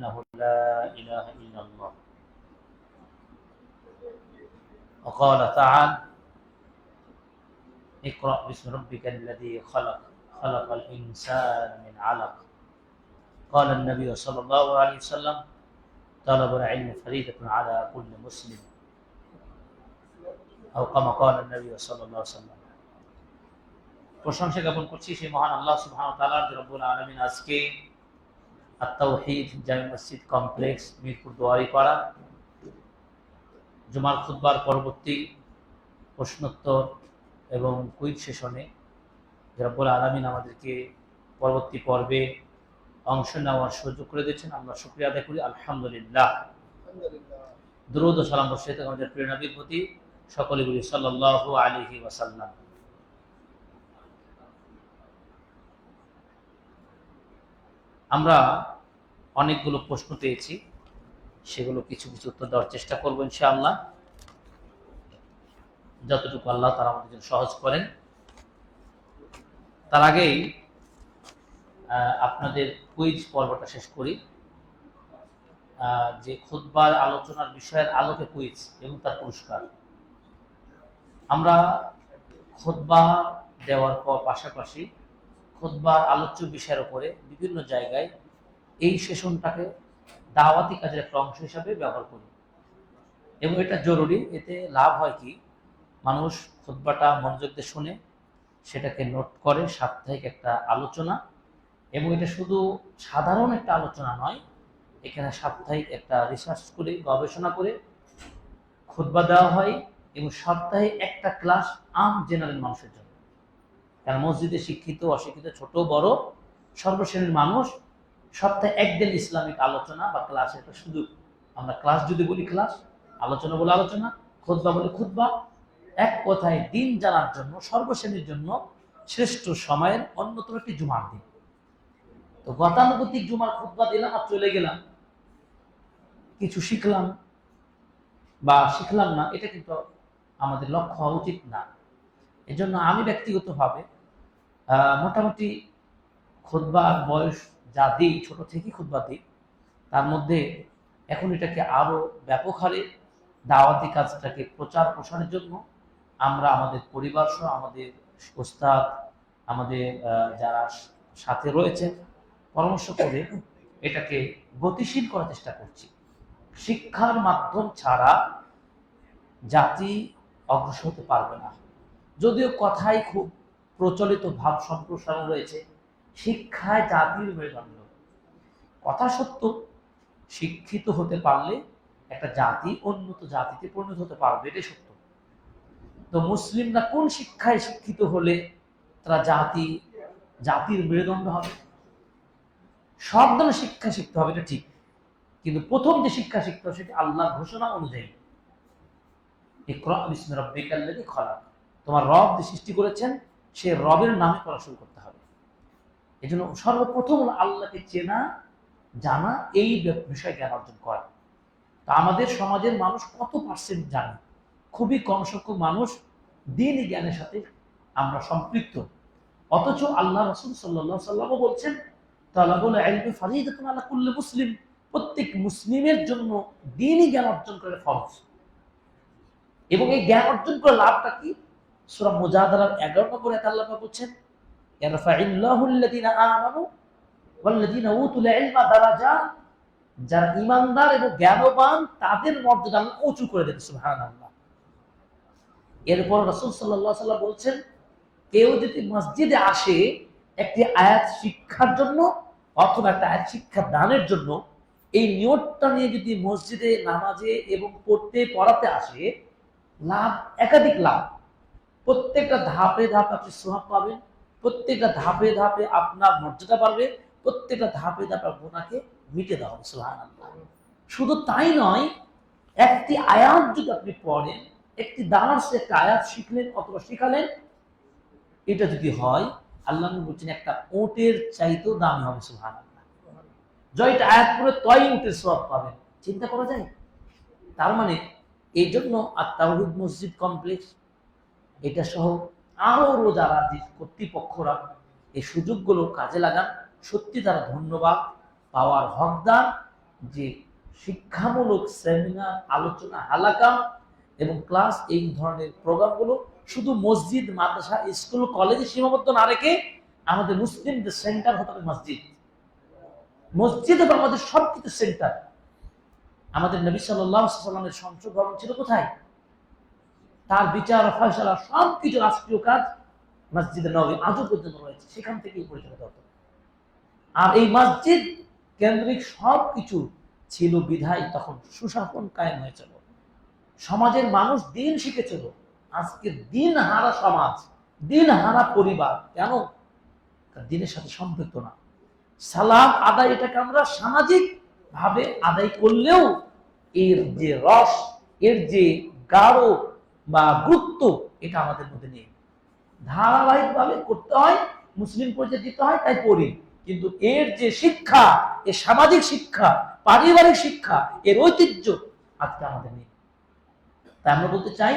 أنه لا إله إلا الله وقال تعالى اقرأ باسم ربك الذي خلق خلق الإنسان من علق قال النبي صلى الله عليه وسلم طلب العلم فريدة على كل مسلم أو كما قال النبي صلى الله عليه وسلم প্রশংসা জ্ঞাপন করছি সেই মহান আল্লাহ সুবহানাহু ওয়া তাআলার যে রব্বুল আলামিন আজকে আত-তাওহীদ জামি মসজিদ কমপ্লেক্স মিরপুর দোয়ারিপাড়া জুমার খুতবার পরবর্তী প্রশ্নোত্তর এবং কুইজ সেশনে রব্বুল আলামিন আমাদেরকে পরবর্তী পর্বে অংশ নেওয়ার সুযোগ করে দিয়েছেন। আমরা শুক্রিয়া আদায় করি। আলহামদুলিল্লাহ। দ্রুদ ও সালাম বর্ষিত আমাদের প্রিয় নবীর প্রতি। সকলে বলি সাল্লাল্লাহু আলাইহি ওয়াসাল্লাম। আমরা অনেকগুলো প্রশ্ন পেয়েছি, সেগুলো কিছু কিছু উত্তর দেওয়ার চেষ্টা করব ইনশাআল্লাহ। যতটুকু আল্লাহ তারা আমাদের জন্য সহজ করেন। তার আগেই আপনাদের কুইজ পর্বটা শেষ করি। যে খুতবার আলোচনার বিষয়ের আলোকে কুইজ এবং তার পুরস্কার। আমরা খুতবা দেওয়ার পর পাশাপাশি খুতবার আলোচ্য বিষয়ের উপরে বিভিন্ন জায়গায় এই সেশনটাকে দাওয়াতি কাজের একটা অংশ হিসাবে ব্যবহার করি। এবং এটা জরুরি, এতে লাভ হয় কি, মানুষ খুতবাটা মনোযোগ দিয়ে শুনে, সেটাকে নোট করে সাপ্তাহিক একটা আলোচনা, এবং এটা শুধু সাধারণ একটা আলোচনা নয়, এখানে সাপ্তাহিক একটা রিসার্চ করে, গবেষণা করে খুতবা দেওয়া হয়, এবং সপ্তাহে একটা ক্লাস আম জেনারেল মানুষের জন্য। কারণ মসজিদে শিক্ষিত, অশিক্ষিত, ছোট, বড়, সর্বশ্রেণীর মানুষ, সপ্তাহে একদিন ইসলামিক আলোচনা বা ক্লাস একটা সুযোগ। আমরা ক্লাস যদি বলি ক্লাস আলোচনা বলে আলোচনা, খুতবা বলে খুতবা, এক কথায় দিন জানার জন্য, সর্বশ্রেণীর জন্য শ্রেষ্ঠ সময়ের অন্যতম একটি জুমার দিন। তো গতানুগতিক জুমার খুতবা দিলাম আর চলে গেলাম। কিছু শিখলাম বা শিখলাম না, এটা কিন্তু আমাদের লক্ষ্য হওয়া উচিত না। এজন্য আমি ব্যক্তিগতভাবে মোটামুটি খুতবার বয়স যা দিই, ছোট থেকেই খুতবা দিই, তার মধ্যে এখন এটাকে আরও ব্যাপক হারে দাওয়াতি কাজটাকে প্রচার প্রসারের জন্য আমরা আমাদের পরিবার সহ আমাদের ওস্তাদ, আমাদের যারা সাথে রয়েছে, পরামর্শ করে এটাকে গতিশীল করার চেষ্টা করছি। শিক্ষার মাধ্যম ছাড়া জাতি অগ্রসর হতে পারবে না। যদিও কথাই খুব প্রচলিত ভাব সম্প্রসারণ রয়েছে, শিক্ষায় জাতির মেরুদণ্ড। কথা সত্য, শিক্ষিত হতে পারলে একটা জাতি উন্নত জাতিতে পরিণত হতে পারবে, এটাই সত্য। তো মুসলিমরা কোন শিক্ষায় শিক্ষিত হলে তারা জাতি, জাতির মেরুদণ্ড হবে? সব ধরনের শিক্ষা শিখতে হবে, এটা ঠিক। কিন্তু প্রথম যে শিক্ষা শিখতে হবে সেটা আল্লাহর ঘোষণা অনুযায়ী। খালাক। তোমার রব যে সৃষ্টি করেছেন, সে রবের নামে পড়া শুরু করতে হবে। এই জন্য সর্বপ্রথম আল্লাহকে চেনা, জানা, এই বিষয়ে জ্ঞান অর্জন করা। তা আমাদের সমাজের মানুষ কত পার্সেন্ট জানে? খুবই কম সংখ্যক মানুষ দিন জ্ঞানের সাথে আমরা সম্পৃক্ত। অথচ আল্লাহ রসুল সাল্লাহ সাল্লামও বলছেন, তালাবুল মুসলিম। প্রত্যেক মুসলিমের জন্য দিনই জ্ঞান অর্জন করে ফরজ। এবং এই জ্ঞান অর্জন করে লাভটা কি? সূরা মুজাদালার 11 নম্বরে আল্লাহ পাক বলছেন যারা ঈমানদার এবং জ্ঞানবান, তাদের মর্যাদা উঁচু করে দেন এরপর রাসূল সাল্লাম বলছেন, কেউ যদি মসজিদে আসে একটি আয়াত শিক্ষার জন্য অথবা একটা আয়াত শিক্ষা দানের জন্য, এই নিয়তটা নিয়ে যদি মসজিদে নামাজে এবং পড়তে, পড়াতে আসে, লাভ একাধিক লাভ। প্রত্যেকটা ধাপে ধাপে আপনি সোহাব পাবেন, প্রত্যেকটা ধাপে ধাপে আপনার মর্যাদা বাড়বে, প্রত্যেকটা ধাপে ধাপে আপনাকে মিটে দেওয়া হবে সোহান শুধু তাই নয়, একটি আয়াত যদি আপনি পড়েন, একটি দাঁড়ার একটা আয়াত শিখলেন অথবা শিখালেন, এটা যদি হয়, আল্লাহ বলছেন, একটা ওটের চাইতেও দামি হবে সুহান জয়টা আয়াত করে তয় উঠে সব পাবেন। চিন্তা করা যায়? তার মানে এই জন্য আর তাওহিদ মসজিদ কমপ্লেক্স এটা সহ আরও যারা যে কর্তৃপক্ষরা এই সুযোগগুলো কাজে লাগান। সত্যি তারা ধন্যবাদ। পাওয়ার হকদার, যে শিক্ষামূলক সেমিনার, আলোচনা, হালাকা এবং ক্লাস এই ধরনের প্রোগ্রামগুলো শুধু মসজিদ, মাদ্রাসা, স্কুল, কলেজে সীমাবদ্ধ না রেখে আমাদের মুসলিমদের সেন্টার হতে হবে মসজিদ। মসজিদ এবং আমাদের সবকিছু সেন্টার। আমাদের নবী সাল্লামের সংসদ ছিল কোথায়? তার বিচার ফয়সলা সবকিছু রাষ্ট্রীয় কাজ মসজিদে নবী আজও পর্যন্ত রয়েছে। সেখান থেকেই পরিচালিত হতো। আর এই মসজিদ কেন্দ্রিক সবকিছু ছিল বিধায় তখন সুশাসন কায়েম হয়েছিল সমাজের মানুষ দিন শিখেছিল আজকে দিন হারা সমাজ, দিন হারা পরিবার, কেন? দিনের সাথে সম্পৃক্ত না। সালাম আদায় এটাকে আমরা সামাজিক ভাবে আদায় করলেও এর যে রস, এর যে গাঢ় বা গুরুত্ব এটা আমাদের মধ্যে নেই। ধারাবাহিকভাবে করতে হয়, মুসলিম পরিচয় দিতে হয়, তাই পড়ি। কিন্তু এর যে শিক্ষা এর সামাজিক শিক্ষা, পারিবারিক শিক্ষা, এর ঐতিহ্য আজকে আমাদের নেই। তাই আমরা বলতে চাই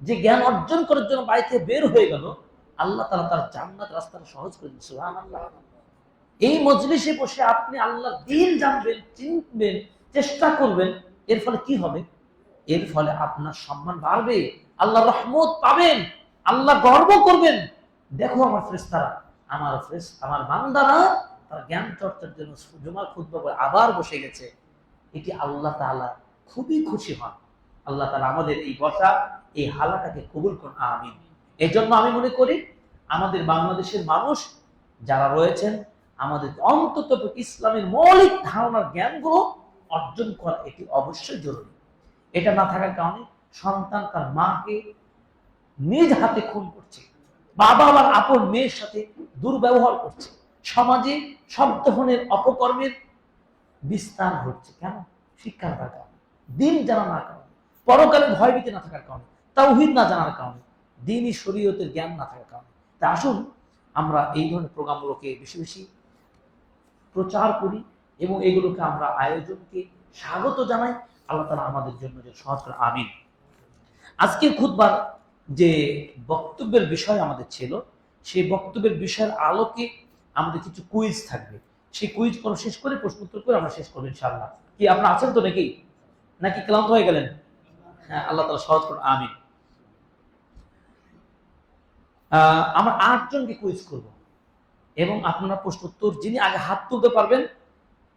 যে জ্ঞান অর্জন করার জন্য বাড়ি থেকে বের হয়ে গেল, আল্লাহ তাআলা তার জান্নাত রাস্তাটা সহজ করে সুবহানাল্লাহ। এই মজলিসে বসে আপনি আল্লাহ দিন জানবেন, চিনবেন, চেষ্টা করবেন, এর ফলে কি হবে? এর ফলে আপনার সম্মান বাড়বে আল্লাহ রহমত পাবেন, আল্লাহ গর্ব করবেন। দেখো আমার ফ্রেস্তারা আমার ফ্রেস আমার বান্দারা তারা জ্ঞান চর্চার জন্য জুমার করে আবার বসে গেছে। এটি আল্লাহ তাআলা খুবই খুশি হন। আল্লাহ তাআলা আমাদের এই বসা, এই হালাটাকে কবুল করুন, আমিন। এই জন্য আমি মনে করি, আমাদের বাংলাদেশের মানুষ যারা রয়েছেন আমাদের অন্তত ইসলামের মৌলিক ধারণার জ্ঞানগুলো অর্জন করা এটি অবশ্যই জরুরি। এটা না থাকার কারণে সন্তান তার মাকে নিজ হাতে খুন করছে, বাবা আবার আপন মেয়ের সাথে দুর্ব্যবহার করছে, সমাজে শব্দহনের অপকর্মের বিস্তার ঘটছে। কেন? শিক্ষা না থাকার কারণে, দিন জানা না কারণে পরকালে ভয়ভীতি না থাকার কারণে, তাওহিদ না জানার কারণে, দিনই শরীয়তের জ্ঞান না থাকার কারণে। তা আসুন, আমরা এই ধরনের প্রোগ্রামগুলোকে বেশি বেশি প্রচার করি এবং এগুলোকে আমরা আয়োজনকে স্বাগত জানাই। আল্লাহ তালা আমাদের জন্য যে সহজ করে, আমিন। আজকে খুদবার যে বক্তব্যের বিষয় আমাদের ছিল, সেই বক্তব্যের বিষয়ের আলোকে আমাদের কিছু কুইজ থাকবে। সেই কুইজ কোনো শেষ করে প্রশ্ন উত্তর করে আমরা শেষ করব ইনশাআল্লাহ। কি আপনার আছেন তো নাকি? নাকি ক্লান্ত হয়ে গেলেন? হ্যাঁ আল্লাহ তালা সহজ করুন, আমিন। আমরা আটজনকে কুইজ করব। এবং আপনার প্রশ্ন উত্তর যিনি আগে হাত তুলতে পারবেন,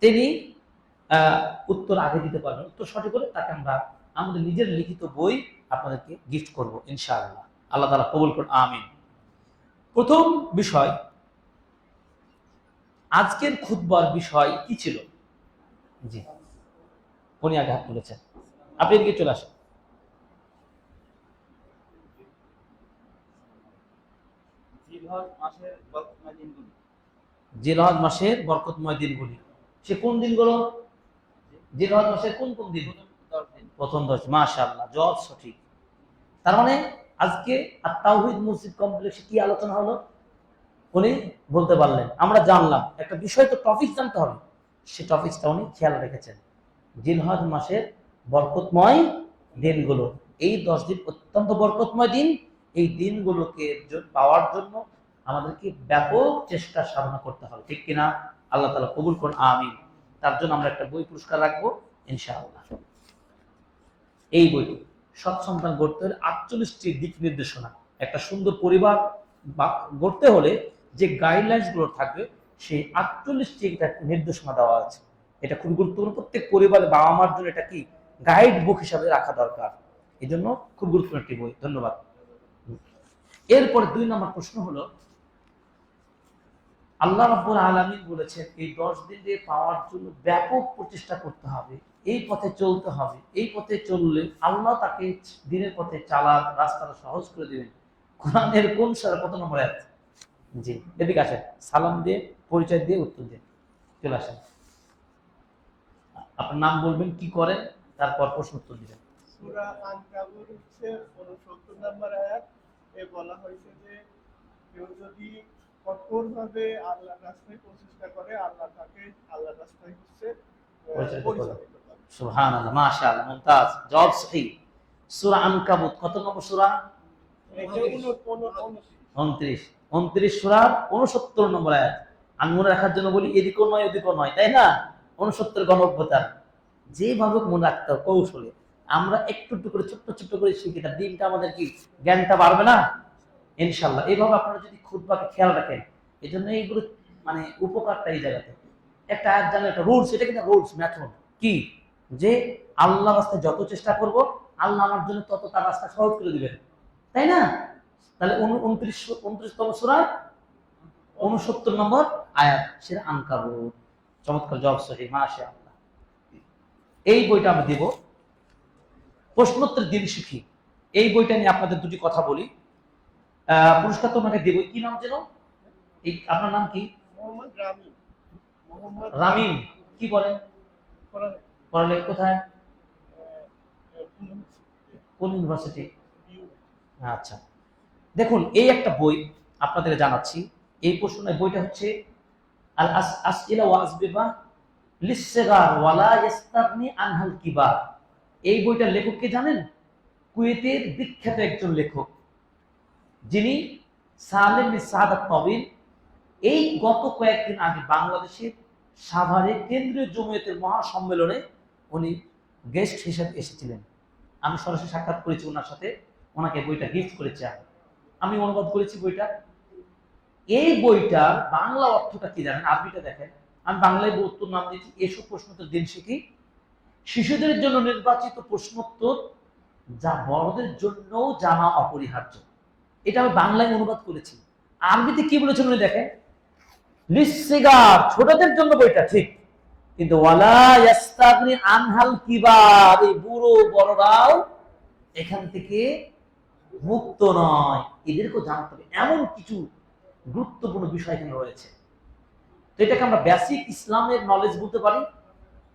তিনি উত্তর আগে দিতে পারবেন। উত্তর সঠিক করে তাকে আমরা আমাদের নিজের লিখিত বই আপনাদেরকে গিফট করব, ইনশাআল্লাহ। আল্লাহ তালা কবুল করুন, আমিন। প্রথম বিষয়, আজকের খুতবার বিষয় কি ছিল? জি। উনি আগে হাত তুলেছেন। আপনি এদিকে চলে আসেন। জিলহজ মাসের বরকতময় দিনগুলি? সে কোন দিনগুলো? জিলহজ মাসের কোন কোন দিন? প্রথম দশ জজ সঠিক। তার মানে আজকে আর তাওহিদ মসজিদ কমপ্লেক্সে কি আলোচনা হলো? উনি বলতে পারলেন আমরা জানলাম একটা বিষয় তো টপিক জানতে হবে। সে টপিকটা উনি খেয়াল রেখেছেন। জিলহজ মাসের বরকতময় দিনগুলো। এই দশ দিন অত্যন্ত বরকতময় দিন। এই দিনগুলোকে পাওয়ার জন্য আমাদেরকে ব্যাপক চেষ্টা সাধনা করতে হবে, ঠিক কিনা? আল্লাহ তালা কবুল করুন, আমিন। তার জন্য আমরা একটা বই পুরস্কার রাখব, ইনশাআল্লাহ। এই বইটি সৎ সন্তান গড়তে হলে আটচল্লিশটি দিক নির্দেশনা, একটা সুন্দর পরিবার গড়তে হলে যে গাইডলাইন্সগুলো থাকবে, সেই আটচল্লিশটি একটা নির্দেশনা দেওয়া আছে। এটা খুব গুরুত্বপূর্ণ, প্রত্যেক পরিবারের বাবা মার জন্য এটা কি? গাইড বুক হিসাবে রাখা দরকার। এই জন্য খুব গুরুত্বপূর্ণ একটি বই, ধন্যবাদ। এরপরে দুই নম্বর প্রশ্ন হলো আল্লাহ রাব্বুল আলামিন বলেছেন এই দশ দিনে পাওয়ার জন্য ব্যাপক প্রচেষ্টা করতে হবে এই পথে চলতে হবে এই পথে চললে আল্লাহ তাকে দিনের পথে চালার রাস্তাটা সহজ করে দিবেন। কোরআনের কোন সারা কত নম্বর আয়াত? জি। এদিকে আসেন সালাম দিয়ে পরিচয় দিয়ে উত্তর দিন চলে আসেন। আপনার নাম বলবেন কি করেন তারপর প্রশ্ন উত্তর দিবেন। সূরা আনকাবুত হচ্ছে 69 নম্বর আয়াত এ বলা হয়েছে যে কেউ যদি কঠোরভাবে আল্লাহর রাস্তায় প্রচেষ্টা করে আল্লাহ তাকে আল্লাহর রাস্তায় হচ্ছে আহ, পরিচালিত করে। পরিচালিত করে। সুবহানাল্লাহ মাশাআল্লাহ মুমতাজ জবাব সহিহ সূরা আনকাবুত কত নম্বর সূরা? এটা উনো- উনো- উনত্রিশ। 29 উনত্রিশ সুরার নম্বর আয়াত। আমি মনে রাখার জন্য বলি এদিকও নয় ওদিকও নয় তাই না? উনসত্তর গণভ্যতার যেভাবে মনে রাখতে হবে কৌশলে। আমরা একটু একটু করে ছোট্ট ছোট্ট করে শিখি তার দিনটা আমাদের কি জ্ঞানটা বাড়বে না? ইনশাল্লাহ। এইভাবে আপনারা যদি খুদবাকে খেয়াল রাখেন এই জন্য এইগুলো মানে উপকারটা এই জায়গাতে। একটা আয়াত জানো একটা রুলস এটা কিন্তু রুলস ম্যাথড কি? যে আল্লাহ রাস্তায় যত চেষ্টা করব, আল্লাহ আমার জন্য তত তার রাস্তা সহজ করে দিবেন। তাই না? তাহলে উনত্রিশ, উনত্রিশতম সুরা, উনসত্তর নম্বর আয়াত, সেটা আনকাবুত চমৎকার জবাব সহি মাসে আল্লাহ এই বইটা আমি দেব। প্রশ্নোত্তর দিন শিখি এই বইটা নিয়ে আপনাদের দুটি কথা বলি। পুরস্কার তো ওনাকে দেবই কি নাম যেন? এই আপনার নাম কি? মোহাম্মদ রামি মোহাম্মদ রামিন কি বলেন পড়ালেখ। কোথায়? কোন ইউনিভার্সিটি। আচ্ছা। দেখুন এই একটা বই আপনাদের জানাচ্ছি। এই প্রশ্ন বইটা হচ্ছে আল আস আসইলা ওয়া আসবিবা লিসসিগার ওয়ালা ইস্তাগনি আনহাল কিবার। এই বইটার লেখক কে জানেন? কুয়েতের বিখ্যাত একজন লেখক। যিনি সালেম বিন সাহাদাত তবিল এই গত কয়েকদিন আগে বাংলাদেশের সাভারে কেন্দ্রীয় জমিয়তের মহাসম্মেলনে উনি গেস্ট হিসেবে এসেছিলেন। আমি সরাসরি সাক্ষাৎ করেছি ওনার সাথে, ওনাকে বইটা গিফট করেছি আমি। অনুবাদ করেছি বইটা। এই বইটা বাংলা অর্থটা কি জানেন? আরবিটা দেখেন। আমি বাংলায় উত্তর নাম দিয়েছি, এসব প্রশ্নোত্তর দিন শিখি। শিশুদের জন্য নির্বাচিত প্রশ্নোত্তর যা বড়দের জন্যও জানা অপরিহার্য। এটা আমি বাংলায় অনুবাদ করেছি। আরবিতে কি বলেছেন উনি দেখেন? লিসিগার ছোটদের জন্য বইটা ঠিক। কিন্তু ওয়ালা ইয়াস্তাগনি আনহাল কিবার, এই বুড়ো বড়রাও এখান থেকে মুক্ত নয়। এদেরকেও জানতে হবে। এমন কিছু গুরুত্বপূর্ণ বিষয় এখানে রয়েছে। তো এটাকে আমরা বেসিক ইসলামের নলেজ বলতে পারি।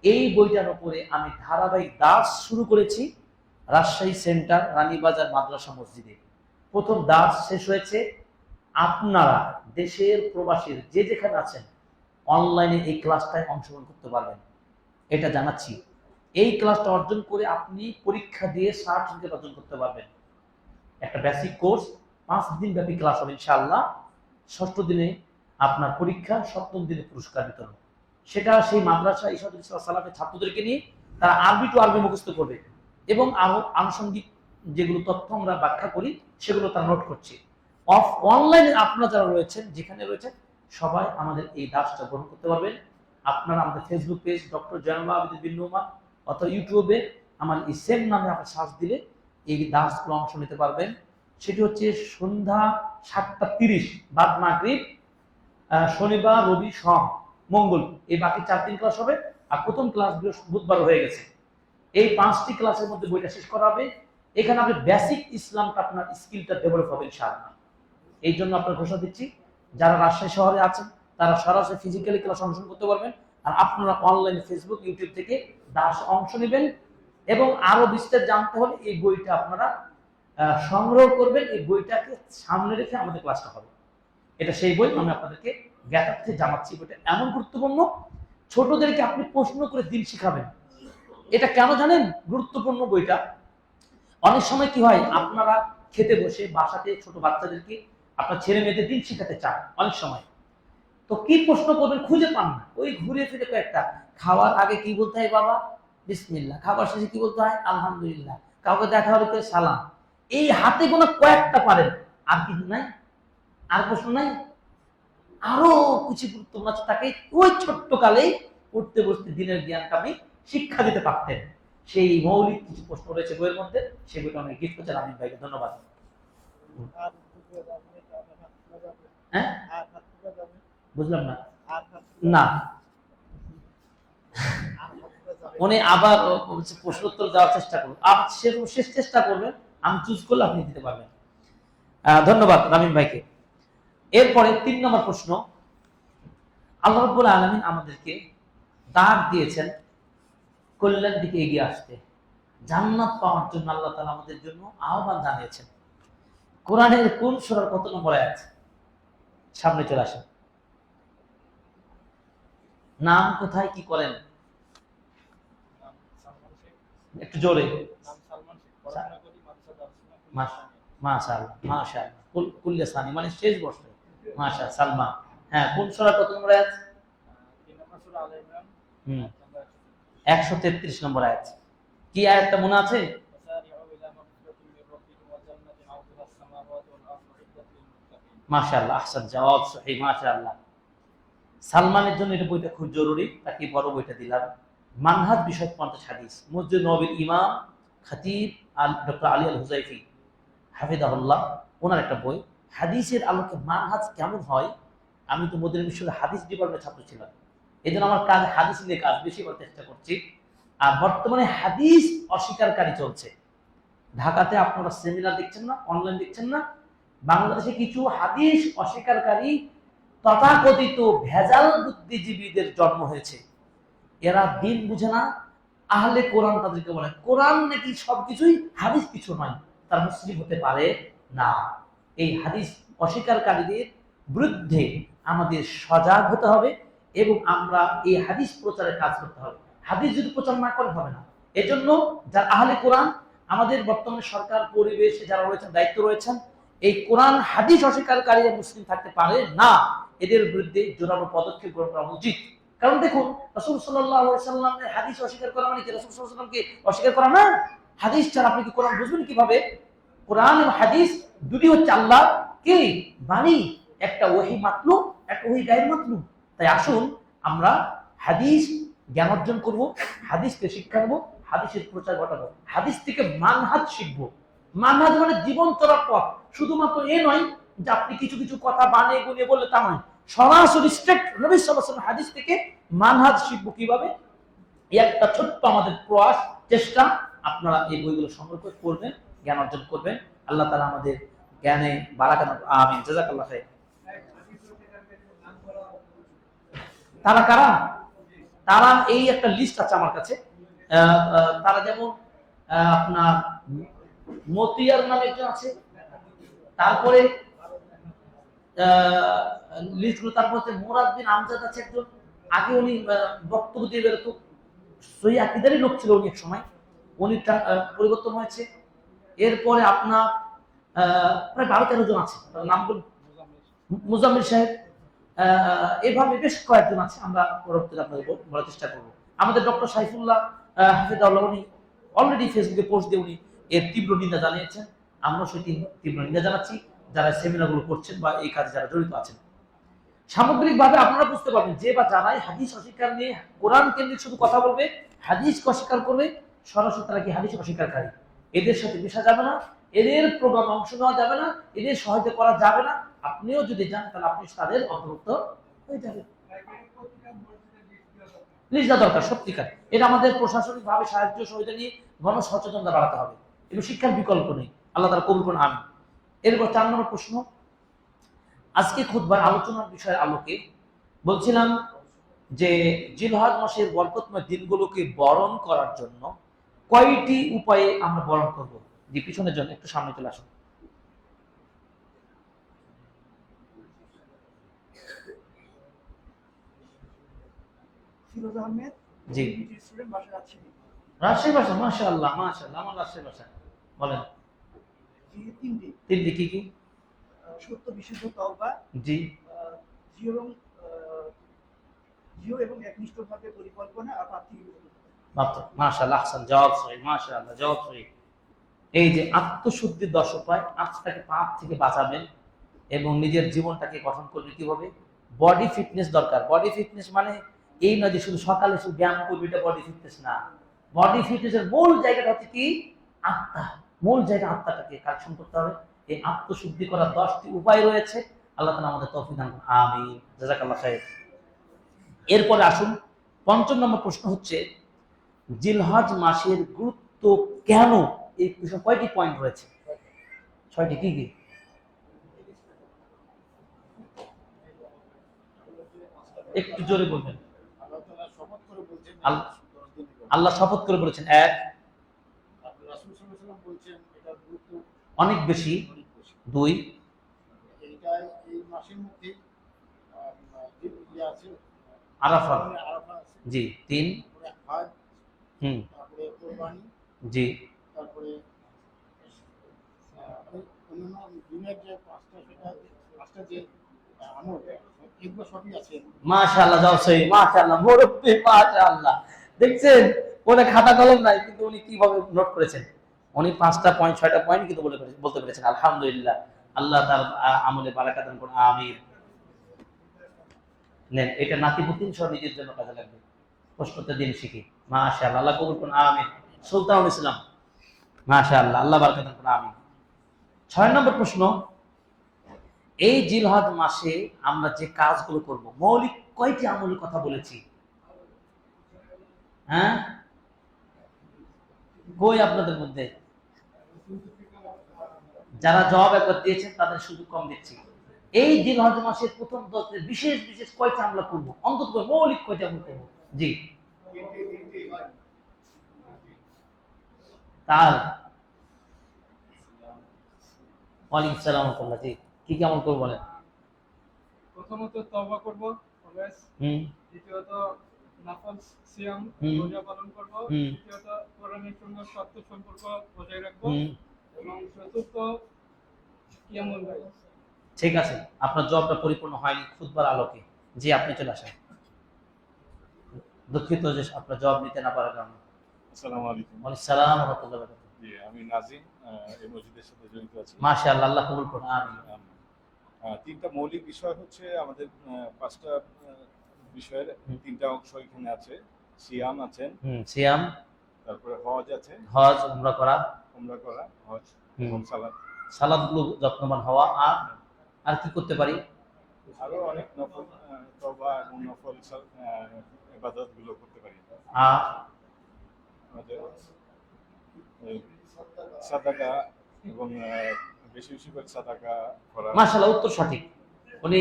এই বইটার উপরে আমি ধারাবাহিক দাস শুরু করেছি রাজশাহী সেন্টার, রানীবাজার মাদ্রাসা মসজিদে। প্রথম দাস শেষ হয়েছে। আপনারা দেশের প্রবাসীর যে যেখানে আছেন অনলাইনে এই ক্লাসটায় অংশগ্রহণ করতে পারবেন। এটা জানাচ্ছি। এই ক্লাসটা অর্জন করে আপনি পরীক্ষা দিয়ে সার্টিফিকেট অর্জন করতে পারবেন। একটা বেসিক কোর্স পাঁচ দিন ব্যাপী ক্লাস হবে ইনশাআল্লাহ। ষষ্ঠ দিনে আপনার পরীক্ষা, সপ্তম দিনে পুরস্কার বিতরণ। সেটা সেই মাদ্রাসা ইসলাম সালামের ছাত্রদেরকে নিয়ে তারা আরবি টু আরবি মুখস্থ করবে। এবং আরও আনুষঙ্গিক যেগুলো তথ্য আমরা ব্যাখ্যা করি সেগুলো তারা নোট করছে। অফ অনলাইনে আপনারা যারা রয়েছেন, যেখানে রয়েছেন, সবাই আমাদের এই দাসটা গ্রহণ করতে পারবেন। আপনারা আমাদের Facebook page doctor Zainullah Abid bin Noman অথবা ইউটিউবে আমার এই সেম নামে আপনার সার্চ দিলে এই দাসগুলো অংশ নিতে পারবেন। সেটি হচ্ছে সন্ধ্যা সাতটা তিরিশ, বাদ মাগরিব শনিবার, রবি, সোম, মঙ্গল। এই বাকি চার দিন ক্লাস হবে। আর প্রথম ক্লাস বুধবার হয়ে গেছে। এই পাঁচটি ক্লাসের মধ্যে বইটা শেষ করা হবে। এখানে আপনি বেসিক ইসলামটা আপনার স্কিলটা ডেভেলপ হবে ইনশাআল্লাহ। এই জন্য আপনার ঘোষণা দিচ্ছি, যারা রাজশাহী শহরে আছেন, তারা সরাসরি ফিজিক্যালি ক্লাস অংশগ্রহণ করতে পারবেন, আর আপনারা অনলাইনে ফেসবুক ইউটিউব থেকে দাস অংশ নেবেন এবং আরও বিস্তার জানতে হলে এই বইটা আপনারা সংগ্রহ করবেন, এই বইটাকে সামনে রেখে আমাদের ক্লাসটা হবে। এটা সেই বই, আমি আপনাদেরকে জ্ঞাতার্থে জানাচ্ছি, বইটা এমন গুরুত্বপূর্ণ, ছোটদেরকে আপনি প্রশ্ন করে দিন শিখাবেন। এটা কেন জানেন? গুরুত্বপূর্ণ বইটা অনেক সময় কি হয়, আপনারা খেতে বসে বাসাতে ছোট বাচ্চাদেরকে আপনার ছেলে মেয়েদের দিন শিখাতে চান অনেক সময়। তো কি প্রশ্ন করবেন খুঁজে পান না। ওই ঘুরে ফিরে কয়েকটা খাওয়ার আগে কি বলতে হয় বাবা? বিসমিল্লাহ। খাবার শেষে কি বলতে হয়? আলহামদুলিল্লাহ। কাউকে দেখা হলে তো সালাম। এই হাতে কোনো কয়েকটা পারেন। আর কিছু নাই? আর প্রশ্ন নাই? আরও কিছু গুরুত্বপূর্ণ আছে, তাকে ওই ছোট্ট কালেই পড়তে বসতে দিনের জ্ঞানটা আপনি শিক্ষা দিতে পারতেন। সেই মৌলিক কিছু প্রশ্ন রয়েছে বইয়ের মধ্যে, সেগুলো আমি গিফট করছেন আমিন ভাইকে। ধন্যবাদ। হ্যাঁ? বুঝলাম না। না। উনি আবার প্রশ্ন উত্তর দেওয়ার চেষ্টা করুন। আপনি সেরকম শেষ চেষ্টা করবেন আমি চুজ করলে আপনি দিতে পারবেন। ধন্যবাদ রামিন ভাইকে। এরপরে তিন নম্বর প্রশ্ন। আল্লাহ রব্বুল আলমিন আমাদেরকে দাগ দিয়েছেন কল্যাণ দিকে এগিয়ে আসতে জান্নাত পাওয়ার জন্য আল্লাহ তালা আমাদের জন্য আহ্বান জানিয়েছেন। কোরআনের কোন সুরার কত নম্বর আছে সামনে চলে আসেন। নাম কোথায় কি করেন? একটু জোরে। মানে শেষ বর্ষে মাশা সালমান। হ্যাঁ কোন সূরা কত নম্বর আয়াত? হুম। একশো তেত্রিশ নম্বর আয়াত। কি আয়াতটা মনে আছে? সালমানের জন্য এটা বইটা খুব জরুরি, তাকে বড় বইটা দিলাম। মানহাত বিষয় পঞ্চাশ হাদিস। মসজিদ নবীর ইমাম, খাতিব আল, ডক্টর আলী আল হুজাইফি ওনার একটা বই। হাদিসের আলোকে মানহাজ কেমন হয়? আমি তো মদিনা বিশ্বের হাদিস ডিপার্টমেন্টের ছাত্র ছিলাম। এই জন্য আমার কাজ হাদিস নিয়ে কাজ বেশি করার চেষ্টা করছি। আর বর্তমানে হাদিস অস্বীকারী চলছে। ঢাকাতে আপনারা সেমিনার দেখছেন না অনলাইন দেখছেন না। বাংলাদেশে কিছু হাদিস অস্বীকারী তথাকথিত ভেজাল বুদ্ধিজীবীদের জন্ম হয়েছে। এরা দিন বুঝে না, আহলে কোরআন তাদেরকে বলে। কোরআন নাকি সবকিছুই হাদিস কিছু নয়, তার মুসলিম হতে পারে না। এই হাদিস অস্বীকারীদের বিরুদ্ধে আমাদের সজাগ হতে হবে। এবং আমরা এই হাদিস প্রচারের কাজ করতে হবে। হাদিস যদি প্রচার না করে হবে না। এজন্য যারা আহলে কোরআন, আমাদের বর্তমানে সরকার, পরিবেশে যারা রয়েছেন, দায়িত্ব রয়েছেন, এই কোরআন হাদিস অস্বীকারী মুসলিম থাকতে পারে না। এদের বিরুদ্ধে জোরালো পদক্ষেপ গ্রহণ করা উচিত। কারণ দেখুন, রসুল সাল্লামের হাদিস অস্বীকার করা মানে কি? রসুল সাল্লামকে অস্বীকার করা না? হাদিস ছাড়া আপনি কি কোরআন বুঝবেন কীভাবে? কোরআন এবং হাদিস দুটি হচ্ছে আল্লাহ, কি? বাণী। একটা ওহি মাতলু একটা ওহি গায়ের মাতলু তাই আসুন আমরা হাদিস জ্ঞান অর্জন করব, হাদিসকে শিক্ষা নেব, হাদিসের প্রচার ঘটাবো। হাদিস থেকে মানহাজ শিখব। মানহাজ মানে জীবন চলার পথ শুধুমাত্র এ নয় যে আপনি কিছু কিছু কথা বানিয়ে গুনিয়ে বললে তা নয়। সরাসরি স্ট্রেট নবী সাল্লাল্লাহু হাদিস থেকে মানহাজ শিখব কীভাবে? একটা ছোট্ট আমাদের প্রয়াস, চেষ্টা। আপনারা এই বইগুলো সংগ্রহ করবেন জ্ঞান অর্জন করবেন। আল্লাহ তালা আমাদের জ্ঞানে বারাকাত আমিন। জাযাকাল্লাহ তারা কারা? তারা এই একটা লিস্ট আছে আমার কাছে। তারা যেমন আপনার মতিয়ার নামে একজন আছে। তারপরে লিস্টগুলো তারপর হচ্ছে মোরাদ বিন আমজাদ আছে একজন। আগে উনি বক্তব্য দিয়ে বেরোতো। সই আকিদারই লোক ছিল উনি এক সময়। উনি পরিবর্তন হয়েছে। এরপরে আপনার প্রায় বারো তেরো জন আছে। নামগুলো মুজাম্মিল মুজাম্মিল সাহেব। এভাবে বেশ কয়েকজন আছে আমরা পরবর্তীতে আপনাদের বলার চেষ্টা করব। আমাদের ডক্টর সাইফুল্লাহ আহ, হাফিজাউল্লাহ উনি অলরেডি ফেসবুকে পোস্ট দিয়ে উনি এর তীব্র নিন্দা জানিয়েছেন। আমরা সেই তীব্র- নিন্দা জানাচ্ছি যারা সেমিনারগুলো করছেন বা এই কাজে যারা জড়িত আছেন। সামগ্রিকভাবে আপনারা বুঝতে পারবেন যে বা যারাই হাদিস অস্বীকার নিয়ে কোরআন কেন্দ্রিক শুধু কথা বলবে হাদিসকে অস্বীকার করবে সরাসরি তারা কি হাদিস অস্বীকারী? এদের সাথে মেশা যাবে না এদের প্রোগ্রামে অংশ নেওয়া যাবে না এদের সহায়তা করা যাবে না আপনিও যদি যান, তাহলে আপনি তাদের অন্তর্ভুক্ত হয়ে যাবেন। লিস্ট দরকার, সত্যিকার। এটা আমাদের প্রশাসনিক ভাবে সাহায্য সহযোগিতা নিয়ে গণ সচেতনতা বাড়াতে হবে। এবং শিক্ষার বিকল্প নেই। আল্লাহ তারা কবুল আমি এরপর চার নম্বর প্রশ্ন। আজকে খুদবার আলোচনার বিষয়ের আলোকে বলছিলাম যে জিলহাজ মাসের বরকতময় দিনগুলোকে বরণ করার জন্য কয়টি উপায়ে আমরা বরণ করব? যে পিছনের জন্য, একটু সামনে চলে আসুন। ফিরোজ আহমেদ জি। স্টুডেন্ট বাসা যাচ্ছি রাজশাহী। ভাষা মাশা আল্লাহ মাশা আমার রাজশাহী ভাষা বলেন। তিনটি। তিনটি কি কি? সত্য বিশুদ্ধ তওবা জি। জিও এবং জিও এবং একনিষ্ঠভাবে পরিকল্পনা আর প্রার্থী মাশাআল্লাহ আহসান জবাব সহি মাশাআল্লাহ জবাব সহি। এই যে আত্মশুদ্ধির দশ উপায় আত্মাকে পাপ থেকে বাঁচাবেন এবং নিজের জীবনটাকে গঠন করবে কীভাবে? বডি ফিটনেস দরকার। বডি ফিটনেস মানে এই নয় যে শুধু সকালে শুধু ব্যায়াম করবে, এটা বডি ফিটনেস না। বডি ফিটনেসের মূল জায়গাটা হচ্ছে কি? আত্মা। মূল জায়গা আত্মাটাকে কারেকশন করতে হবে। এই আত্মশুদ্ধি করার দশটি উপায় রয়েছে। আল্লাহ তালা আমাদের তৌফিক দান করুন। আমিন। জাজাকাল্লাহ সাহেব এরপরে আসুন, পঞ্চম নম্বর প্রশ্ন হচ্ছে, জিলহজ মাসের গুরুত্ব কেন? এই কয়টি পয়েন্ট রয়েছে? ছয়টি কি কি? একটু জোরে বলবেন আল্লাহ তাআলা শপথ করে বলছেন আল- দশ দিন পর। আল্লাহ শপথ করে বলেছেন, এক, অনেক বেশি, দুই আরাফা জি, তিন, হুম, জি, তারপরে অন্যান্য যে পাঁচটা সেটা যে মাশাআল্লাহ, যাও সহি মাশাআল্লাহ মাশাআল্লাহ। দেখছেন খাতা কলম নাই, কিন্তু উনি কীভাবে নোট করেছেন? উনি পয়েন্ট পয়েন্ট কিন্তু বলে বলতে পেরেছেন, আলহামদুলিল্লাহ। আল্লাহ তার আমলে দান করুন নেন, এটা নাতিপুতিন সহ নিজের জন্য কাজে লাগবে। দিন শিখি। মাশাআল্লাহ, আল্লাহ কবুল করুন সুলতানুল ইসলাম, মাশাআল্লাহ, আল্লাহ দান করুন ছয় নম্বর প্রশ্ন এই জিলহদ মাসে আমরা যে কাজগুলো করব, মৌলিক কয়টি আমলের কথা বলেছি? হ্যাঁ? কই আপনাদের মধ্যে? যারা জবাব একবার দিয়েছেন, তাদের সুযোগ কম দিচ্ছি। এই জিলহজ মাসের প্রথম দশে বিশেষ বিশেষ কয়টা আমরা করব? অন্তত মৌলিক কয়টা আমরা করব? জি। তার। ওয়ালাইকুম সালাম জি। কি কেমন করব বলেন? প্রথমত তওবা করব অলওয়েজ হুম। দ্বিতীয়ত নাফল সিয়াম রোজা পালন করব। তৃতীয়ত কোরআনের সঙ্গে সত্য সম্পর্ক বজায় রাখব। এবং চতুর্থ কিয়ামুল লাইল। ঠিক আছে আপনার জবটা পরিপূর্ণ হয়নি খুদবার আলোকে। জি আপনি চলে আসেন। দুঃখিত যে আপনার জব নিতে না পারার কারণে। আসসালামু আলাইকুম। ওয়ালাইকুম সালাম রহমতুল্লাহ জি আমি নাজিম এই মসজিদের সাথে জড়িত আছি। মাশাআল্লাহ আল্লাহ কবুল করুন আমিন। তিনটা মৌলিক বিষয় হচ্ছে আমাদের পাঁচটা বিষয়ের তিনটা অংশ এখানে আছে। সিয়াম আছেন। সিয়াম। তারপরে হজ আছে। হজ উমরা করা। উমরা করা হজ। এবং সালাদ সালাদগুলো যত্নবান হওয়া। আর আর কি করতে পারি? আরও অনেক নফল তওবা এবং নফল ইবাদতগুলো করতে পারি। আমাদের সাদাকা এবং বেশি বেশি করে সাদাকা করা। মাশাআল্লাহ, উত্তর সঠিক। উনি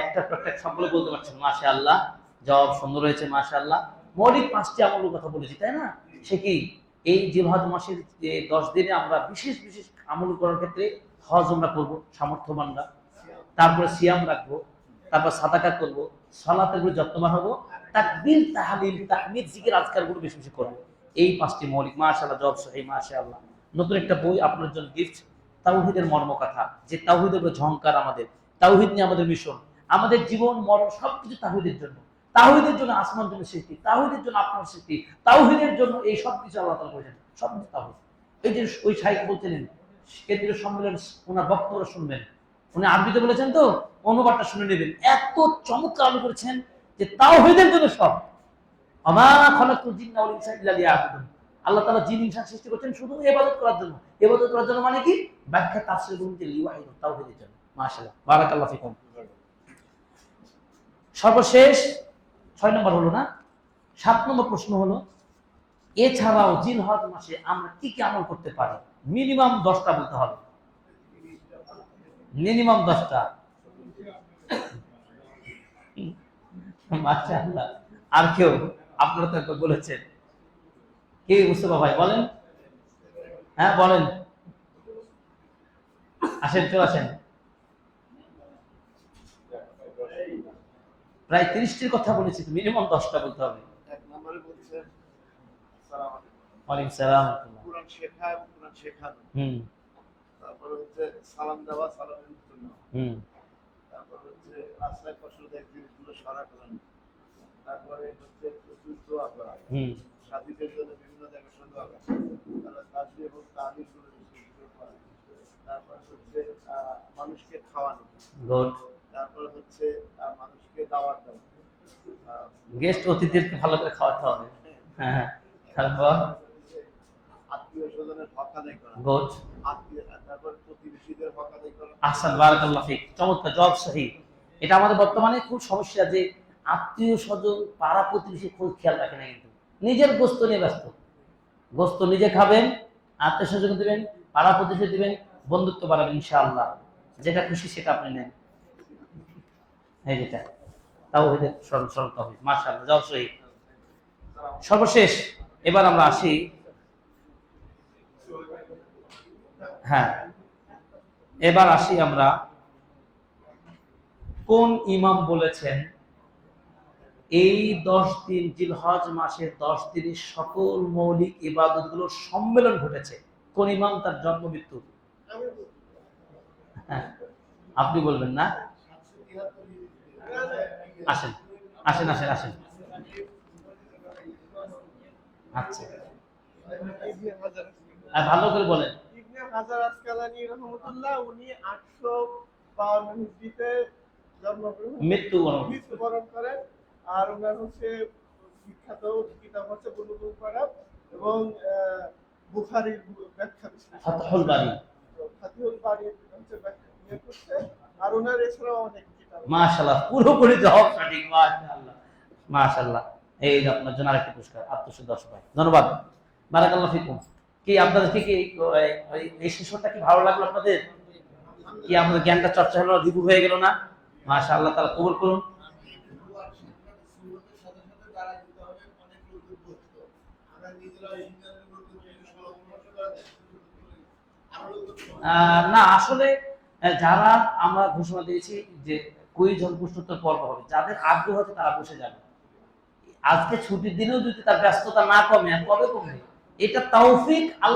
একটা একটা সবগুলো বলতে পারছেন, মাশাআল্লাহ। জবাব সুন্দর হয়েছে, মাশাআল্লাহ। মৌলিক পাঁচটি আমলের কথা বলেছি, তাই না? সে কি? এই জিলহজ মাসের যে দশ দিনে আমরা বিশেষ বিশেষ আমল করার ক্ষেত্রে হজ আমরা করব, সামর্থ্যবানরা। তারপরে সিয়াম রাখব, তারপর সাদাকা করব, সলাতের উপরে যত্নবান হব, তাকবির, তাহলিল, তাহমিদ, জিকির, আজকারগুলো বেশি বেশি করব। এই পাঁচটি মৌলিক, মাশাআল্লাহ জব সহি, মাশাআল্লাহ। নতুন একটা বই আপনার জন্য গিফট তাওহিদের মর্মকথা, যে তাওহিদের উপরে ঝংকার আমাদের, তাওহিদ নিয়ে আমাদের মিশন। আমাদের জীবন, মরণ সবকিছু তাওহিদের জন্য। তাওহিদের জন্য আসমান জন্য সৃষ্টি, তাওহিদের জন্য আপনার সৃষ্টি, তাওহিদের জন্য এই সব কিছু আল্লাহ করেছেন সব কিছু তাওহিদ। এই যে ওই সাহিত্য বলছিলেন, কেন্দ্রীয় সম্মেলন, ওনার বক্তব্য শুনবেন। উনি আরবিতে বলেছেন তো, অনুবাদটা শুনে নেবেন। এত চমৎকার আলো করেছেন যে তাওহিদের জন্য সব। আমার খলাকুল জিন্না ওয়াল ইনসা আল্লাহ তালা জিন ইনসান সৃষ্টি করেছেন শুধু ইবাদত করার জন্য। ইবাদত করার জন্য মানে কি? ব্যাখ্যা তাফসীর বলতে লিওয়াহিদ তাওহীদের জন্য। মাশাআল্লাহ। বারাকাল্লাহু ফিকুম। সর্বশেষ ছয় নম্বর হলো না? সাত নম্বর প্রশ্ন হলো, এছাড়াও জিলহজ মাসে আমরা কি কি আমল করতে পারি? মিনিমাম দশটা বলতে হবে। মিনিমাম দশটা। মাশাআল্লাহ। আর কেউ আপনারা তো একবার বলেছেন। কে মুস্তফা ভাই? বলেন। হ্যাঁ বলেন। আসেন চলে আসেন। প্রায় তিরিশটির কথা বলেছি মিনিমাম দশটা বলতে হবে। সালাম আলাইকুম। ওয়ালাইকুম সালাম। কোরআন শেখা এবং কোরআন শেখানো। হুম। তারপরে হচ্ছে সালাম দেওয়া সালামের উত্তর নেওয়া। হুম। তারপর হচ্ছে রাস্তায় দেয় জিনিসগুলো সারা করানো। তারপরে হচ্ছে প্রচুর দোয়া করা। হুম। সাথীদের জন্য বিভিন্ন দেখাশোনা তারা এবং তারপর হচ্ছে মানুষকে খাওয়ানো। তারপর হচ্ছে মানুষকে দাওয়াত দেওয়া। গেস্ট অতিথিদেরকে ভালো করে খাওয়াতে হবে। হ্যাঁ হ্যাঁ। তারপর? আত্মীয় স্বজনের হক আদায় করা। গুড আত্মীয় তারপর প্রতিবেশীদের হক আদায় করা। আহসান বারাকাল্লাহ ফিক। চমৎকার জব সহি। এটা আমাদের বর্তমানে খুব সমস্যা যে আত্মীয় স্বজন পাড়া প্রতিবেশী খুব খেয়াল রাখে না কিন্তু। নিজের গোস্ত নিয়ে ব্যস্ত। গোস্ত নিজে খাবেন আত্মীয় স্বজন দিবেন, পাড়া প্রতিবেশী দিবেন, বন্ধুত্ব বাড়াবেন ইনশাআল্লাহ। যেটা খুশি সেটা আপনি নেন। এই যেটা। তাও হইতে হবে। মাশাআল্লাহ জব সহি সর্বশেষ, এবার আমরা আসি। হ্যাঁ। এবার আসি আমরা কোন ইমাম বলেছেন এই দশ দিন জিলহজ মাসের দশ দিনে সকল মৌলিক ইবাদতগুলোর সম্মেলন ঘটেছে। কোন ইমাম তার জন্ম মৃত্যু? হ্যাঁ, আপনি বলবেন না? আসেন আসেন আসেন আসেন। আচ্ছা। ভালো করে বলেন। ইবনে হাজার আসকালানি রহমতুল্লাহ উনি আটশো বাউন্ন হিজরিতে জন্মগ্রহণ মৃত্যুবরণ মৃত্যুবরণ করেন। আর ওনার হচ্ছে বিখ্যাত কিতাব হচ্ছে বুলুগুল পারাব এবং বুখারীর ব্যাখ্যা। ফাতহুল বাড়ি ফাতিহুল বাড়ির হচ্ছে ব্যাখ্যা করছে। আর ওনার এছাড়াও অনেক কিতাব মাশাআল্লাহ পুরোপুরি জবাব সঠিক মাশাআল্লাহ মাশাআল্লাহ। এই যে আপনার জন্য আরেকটি পুরস্কার আত্মশুদ্ধ ভাই ধন্যবাদ। বারাকাল্লাহ ফিকুম। কি আপনাদের কি এই- শিশুটা কি ভালো লাগল আপনাদের? কি আমাদের জ্ঞানটা চর্চা হলো রিভু হয়ে গেল না? মাশাআল্লাহ তারা কবুল করুন। না, আসলে যারা আমরা ঘোষণা দিয়েছি যে কুইজ জন প্রশ্নোত্তর পর্ব হবে, যাদের আগ্রহ আছে তারা বসে যাবে। আজকে ছুটির দিনেও যদি তার ব্যস্ততা না কমে কবে কমে এটা তৌফিক আল্লাহ